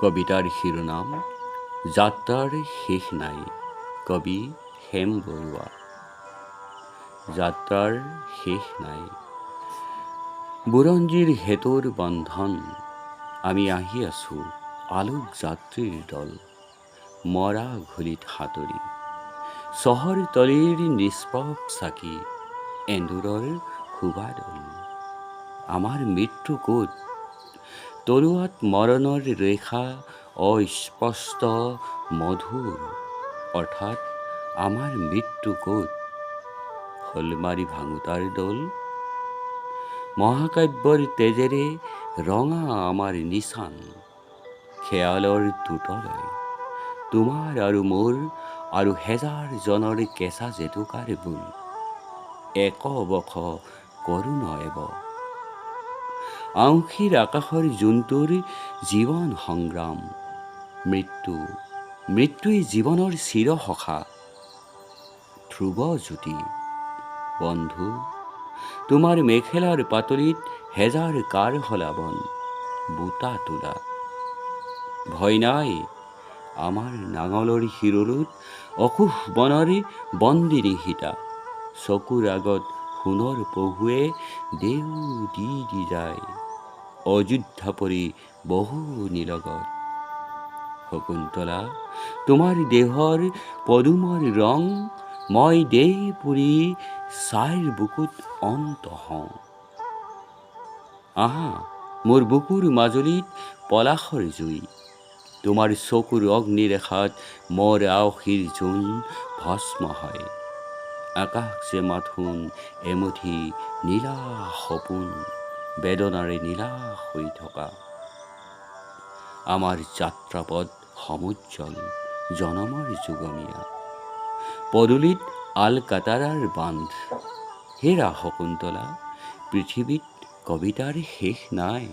কবিতার শিরোনাম, যাত্রার শেষ নাই, কবি হেম বৰুৱা। যাত্ৰাৰ শেষ নাই। বুৰঞ্জীৰ হেতুৰ বন্ধন, আমি আহি আছো আলোক যাত্ৰীৰ দল, মৰা ঘুলিত সাঁতৰি। চহৰতলীৰ নিষ্পভ চাকি, এন্দুৰৰ সুবাদল আমাৰ মৃত্যু ক'ত? তলুৱাত মৰণৰ ৰেখা অস্পষ্ট মধুৰ। অৰ্থাৎ আমাৰ মৃত্যু ক'ত? শলমাৰি ভাঙোতাৰ দল? মহাকাব্যৰ তেজেৰে ৰঙা আমাৰ নিচান। খেয়ালৰ টুটলৈ তোমাৰ আৰু মোৰ আৰু হেজাৰজনৰ কেঁচা জেতুকাৰ বোল এক বখ কৰোণ এব আউসীৰ আকাশৰ জোনটোৰ জীৱন সংগ্ৰাম মৃত্যু মৃত্যুই জীৱনৰ চিৰসখা ধ্ৰুৱ জ্যোতি বন্ধু তোমাৰ মেখেলাৰ পাতলিত হেজাৰ কাৰ হলাবন বুটা তোলা। ভয় নাই আমাৰ নাঙলৰ শিৰলোত অকুশ বনৰ বন্দিনী সীতা চকুৰ আগত সোণৰ পহুৱে দেউ দি দি যায়। অযোধ্যা পৰি বহু নিলগত শকুন্তলা তোমাৰ দেহৰ পদুমৰ ৰং মই দেহ পুৰি ছাইৰ বুকুত অন্ত হওঁ। আহা মোৰ বুকুৰ মাজুলীত পলাশৰ জুই। তোমাৰ চকুৰ অগ্নিৰেখাত মোৰ আওসীৰ জোন ভস্ম হয়। আকাশ যে মাথোন এমুঠি নীলা সপোন। বেদনাৰে নীলা হৈ থকা আমাৰ যাত্ৰাপথ সমুজ্জ্বল জনমৰ যুগমীয়া। পদূলিত আলকাতাৰাৰ বান্ধ হেৰা শকুন্তলা পৃথিৱীত কবিতাৰ শেষ নাই।